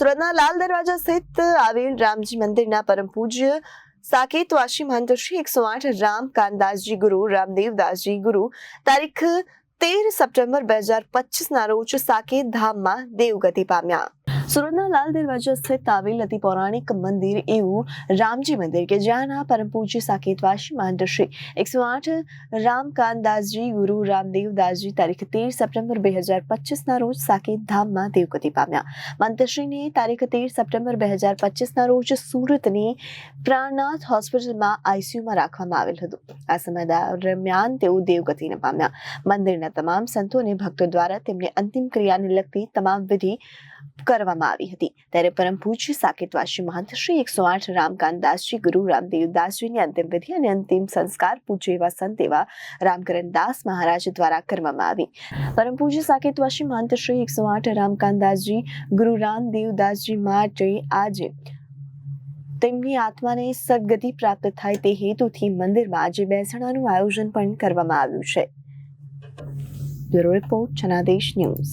સુરતના લાલ દરવાજા સ્થિત આવેલ રામજી મંદિરના પરમ પૂજ્ય સાકેતવાસી મહંત શ્રી એકસો આઠ રામ કાનદાસજી ગુરુ, રામદેવદાસજી ગુરુ. તારીખ તેર સપ્ટેમ્બર બે હજાર પચીસના રોજ સાકેત ધામમાં દેવગતિ પામ્યા. સુરતના લાલ દરવાજા સ્થિત આવેલ અતિ પૌરાણિક મંદિર એવું રામજી મંદિર કે જ્યાંના પરમ પૂજ્ય સાકેતવાસી મહંત શ્રી એકસો આઠ રામકાનદાસજી ગુરુ રામદેવદાસજી તારીખ તેર સપ્ટેમ્બર બે હજાર પચીસના રોજ સાકેત ધામમાં દેવગતિ પામ્યા. મંત્રીશ્રીને તારીખ તેર સપ્ટેમ્બર બે હજાર પચીસના રોજ સુરતની પ્રાણનાથ હોસ્પિટલમાં આઈસીયુમાં રાખવામાં આવેલ હતું. આ સમય દરમિયાન તેઓ દેવગતિને પામ્યા. મંદિરના તમામ સંતો અને ભક્તો દ્વારા તેમને અંતિમ ક્રિયાને લગતી તમામ વિધિ કરવામાં આવી હતી. ત્યારે પરમ પૂજ્ય સાકેતવાસી મહંત શ્રી એકસો આઠ રામકાંતદાસજી ગુરુ રામદેવદાસજીની અંતિમ વિધિ અને અંતિમ સંસ્કાર પૂજ્ય એવા સંત એવા રામકરણ દાસ મહારાજ દ્વારા કરવામાં આવી. પરમ પૂજ્ય સાકેતવાસી મહંત શ્રી એકસો આઠ રામકાંતદાસજી ગુરુ રામદેવદાસજી માટે આજે તેમની આત્માને સદગતિ પ્રાપ્ત થાય તે હેતુથી મંદિરમાં આજે બેસણાનું આયોજન પણ કરવામાં આવ્યું છે. Bureau report Janadesh news.